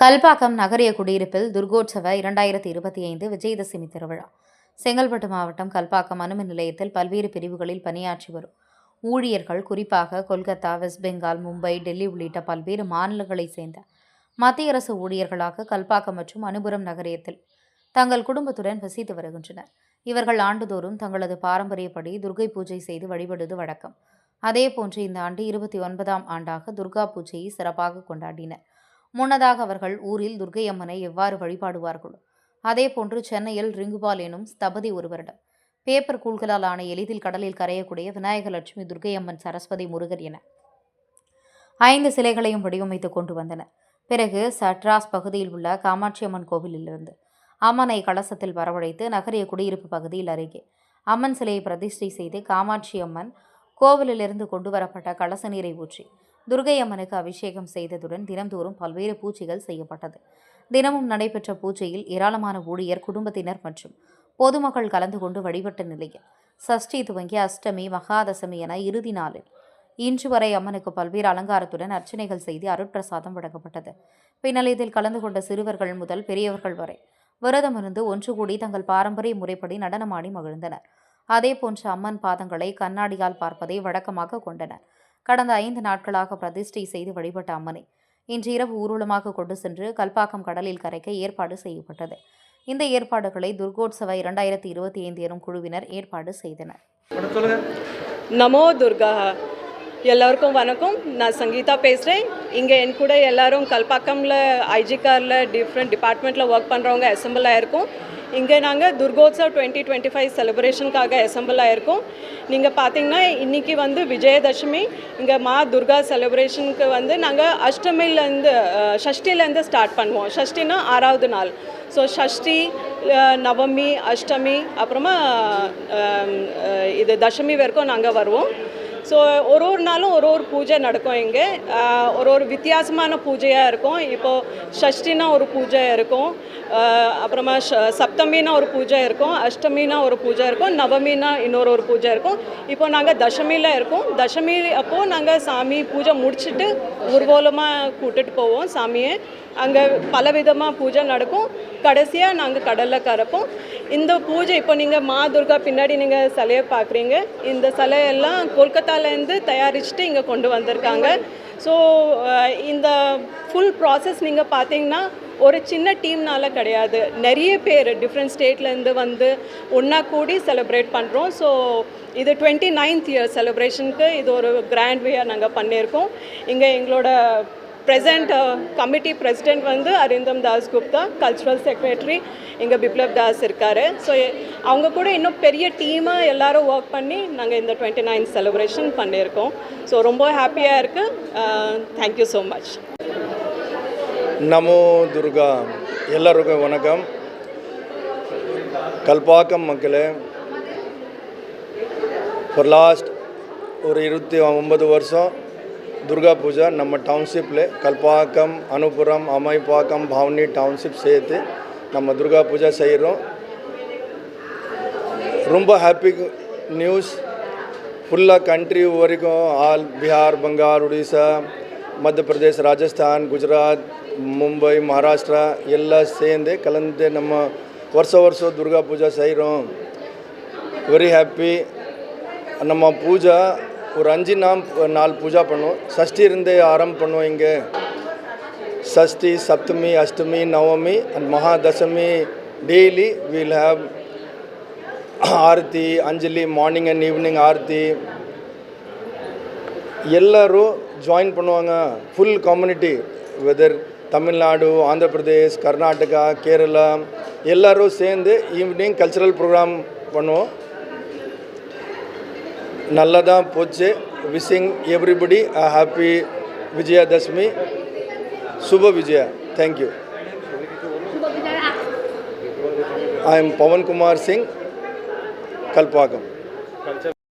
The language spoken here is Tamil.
கல்பாக்கம் நகரிய குடியிருப்பில் துர்கோற்சவ இரண்டாயிரத்தி இருபத்தி ஐந்து விஜயதசமி திருவிழா. செங்கல்பட்டு மாவட்டம் கல்பாக்கம் அணுமின் நிலையத்தில் பல்வேறு பிரிவுகளில் பணியாற்றி வரும். ஊழியர்கள் குறிப்பாக கொல்கத்தா வெஸ்ட் பெங்கால் மும்பை டெல்லி உள்ளிட்ட பல்வேறு மாநிலங்களைச் சேர்ந்த மத்திய அரசு ஊழியர்களாக கல்பாக்கம் மற்றும் அனுபுரம் நகரியத்தில் தங்கள் குடும்பத்துடன் வசித்து வருகின்றனர். இவர்கள் ஆண்டுதோறும் தங்களது பாரம்பரியப்படி துர்கை பூஜை செய்து வழிபடுவது வழக்கம். அதேபோன்று இந்த ஆண்டு இருபத்தி ஒன்பதாம் ஆண்டாக துர்கா பூஜையை சிறப்பாக கொண்டாடினர். முன்னதாக அவர்கள் ஊரில் துர்க்கை அம்மனை எவ்வாறு வழிபாடுவார்களோ? அதேபோன்று சென்னையில் ரிங்குபால் எனும் ஸ்தபதி ஒருவரிடம். பேப்பர் கூழ்களால் ஆன எளிதில் கடலில் கரையக்கூடிய விநாயக லட்சுமி துர்க்கை சரஸ்வதி முருகர் என ஐந்து சிலைகளையும் வடிவமைத்து கொண்டு வந்தனர். பிறகு சட்ராஸ் பகுதியில் உள்ள காமாட்சி அம்மன் கோவிலிலிருந்து அம்மனை கலசத்தில் வரவழைத்து நகரிய குடியிருப்பு பகுதியில் அருகே அம்மன் சிலையை பிரதிஷ்டை செய்து காமாட்சி அம்மன் கோவிலிலிருந்து கொண்டு வரப்பட்ட கலச நீரை ஊற்றி துர்கை அம்மனுக்கு அபிஷேகம் செய்ததுடன் தினம்தோறும் பல்வேறு பூஜைகள் செய்யப்பட்டது. தினமும் நடைபெற்ற பூஜையில் ஏராளமான ஊழியர் குடும்பத்தினர் மற்றும் பொதுமக்கள் கலந்து கொண்டு வழிபட்ட நிலையில் சஷ்டி துவங்கி அஷ்டமி மகாதசமி என இறுதி நாளில் இன்று வரை அம்மனுக்கு பல்வேறு அலங்காரத்துடன் அர்ச்சனைகள் செய்து அருட்பிரசாதம் வழங்கப்பட்டது. பின்னர் இதில் கலந்து கொண்ட சிறுவர்கள் முதல் பெரியவர்கள் வரை விரதமிருந்து ஒன்று கூடி தங்கள் பாரம்பரிய முறைப்படி நடனமாடி மகிழ்ந்தனர். அதேபோன்று அம்மன் பாதங்களை கண்ணாடியால் பார்ப்பதை வழக்கமாக கொண்டனர். கடந்த ஐந்து நாட்களாக பிரதிஷ்டை செய்து வழிபட்ட அம்மனை இன்று இரவு ஊர்வலமாக கொண்டு சென்று கல்பாக்கம் கடலில் கரைக்க ஏற்பாடு செய்யப்பட்டது. இந்த ஏற்பாடுகளை துர்கோத்சவ இரண்டாயிரத்தி இருபத்தி ஐந்து எனும் குழுவினர் ஏற்பாடு செய்தனர். நமோ துர்கா. எல்லாருக்கும் வணக்கம். நான் சங்கீதா பேசுகிறேன் இங்கே என் கூட எல்லாரும் கல்பாக்கமில் ஐஜிகாரில் டிஃப்ரெண்ட் டிபார்ட்மெண்ட்டில் ஒர்க் பண்ணுறவங்க அசம்பிள் ஆயிருக்கோம். இங்கே நாங்கள் துர்கோத்சவ் டுவெண்ட்டி டுவெண்ட்டி ஃபைவ் செலிப்ரேஷனுக்காக அசம்பிள் ஆகிருக்கோம் நீங்கள் பார்த்தீங்கன்னா இன்றைக்கி வந்து விஜயதசமி இங்கே மா துர்கா செலிப்ரேஷனுக்கு வந்து நாங்கள் அஷ்டமிலேருந்து ஷஷ்டிலேருந்து ஸ்டார்ட் பண்ணுவோம். ஷஷ்டினா ஆறாவது நாள். ஸோ ஷஷ்டி நவமி அஷ்டமி அப்புறமா இது தசமி வரைக்கும் நாங்கள் வருவோம். ஸோ ஒரு ஒரு நாளும் ஒரு ஒரு பூஜை நடக்கும் இங்கே. ஒரு ஒரு வித்தியாசமான பூஜையாக இருக்கும். இப்போது ஷஷ்டினா ஒரு பூஜை இருக்கும். அப்புறமா சப்தமினா ஒரு பூஜை இருக்கும். அஷ்டமினா ஒரு பூஜை இருக்கும். நவமினா இன்னொரு ஒரு பூஜை இருக்கும். இப்போ நாங்கள் தசமியில் இருக்கோம். தசமி அப்போது நாங்கள் சாமி பூஜை முடிச்சுட்டு ஊர்வலமாக கூட்டிகிட்டு போவோம் சாமியை. அங்கே பலவிதமாக பூஜை நடக்கும். கடைசியாக நாங்கள் கடலில் கறப்போம் இந்த பூஜை இப்போ நீங்கள் மா துர்கா பின்னாடி நீங்கள் சிலையை பார்க்குறீங்க. இந்த சிலையெல்லாம் கொல்கத்தாலேருந்து தயாரிச்சுட்டு இங்கே கொண்டு வந்திருக்காங்க. ஸோ இந்த ஃபுல் ப்ராசஸ் நீங்கள் பார்த்தீங்கன்னா ஒரு சின்ன டீம்னால கிடையாது. நிறைய பேர் டிஃப்ரெண்ட் ஸ்டேட்லேருந்து வந்து ஒன்றா கூடி செலிப்ரேட் பண்ணுறோம் ஸோ இது டுவெண்ட்டி நைன்த் இயர் செலிப்ரேஷனுக்கு இது ஒரு கிராண்ட் வேயாக நாங்கள் பண்ணியிருக்கோம். இங்கே எங்களோட ப்ரெசண்ட் கமிட்டி பிரசிடென்ட் வந்து அரிந்தம் தாஸ் குப்தா கல்ச்சுரல் செக்ரட்டரி இங்கே பிப்ளப் தாஸ் இருக்கார். ஸோ அவங்க கூட இன்னும் பெரிய டீமாக எல்லாரும் ஒர்க் பண்ணி நாங்கள் இந்த டுவெண்ட்டி நைன் செலிப்ரேஷன் பண்ணியிருக்கோம். ஸோ ரொம்ப ஹாப்பியாக இருக்குது தேங்க்யூ ஸோ மச் நமோ துர்கா எல்லோருக்கும் வணக்கம். கல்பாக்கம் மக்களே ஃபார் லாஸ்ட் ஒரு இருபத்தி ஒன்பது வருஷம் துர்கா பூஜா நம்ம டவுன்ஷிப்பில் கல்பாக்கம் அனுப்புரம் அமைப்பாக்கம் பவானி டவுன்ஷிப் சேர்த்து நம்ம துர்கா பூஜா செய்கிறோம் ரொம்ப ஹாப்பி நியூஸ் ஃபுல்லாக கண்ட்ரி வரைக்கும் ஆல் பீகார் பெங்கால் ஒடிசா மத்திய பிரதேஷ் ராஜஸ்தான் குஜராத் மும்பை மகாராஷ்டிரா எல்லாம் சேர்ந்து கலந்து நம்ம வருஷ வருஷம் துர்கா பூஜா செய்கிறோம் வெரி ஹாப்பி நம்ம பூஜா ஒரு அஞ்சு நாள் நாள் பூஜா பண்ணுவோம். சஷ்டி இருந்தே ஆரம்பம் பண்ணுவோம் இங்கே. Shashti Saptami Ashtami Navami and Mahadashami daily we'll have aarti anjali morning and evening aarti. எல்லோரும் ஜாயின் பண்ணுவாங்க. Full community whether Tamil Nadu Andhra Pradesh Karnataka Kerala எல்லோரும் சேர்ந்து ஈவினிங் கல்ச்சரல் ப்ரோக்ராம் பண்ணுவோம். நல்லா தான் போச்சு wishing everybody a happy Vijayadashami சுப Vijaya thank you I am Pawan Kumar Singh Kalpakkam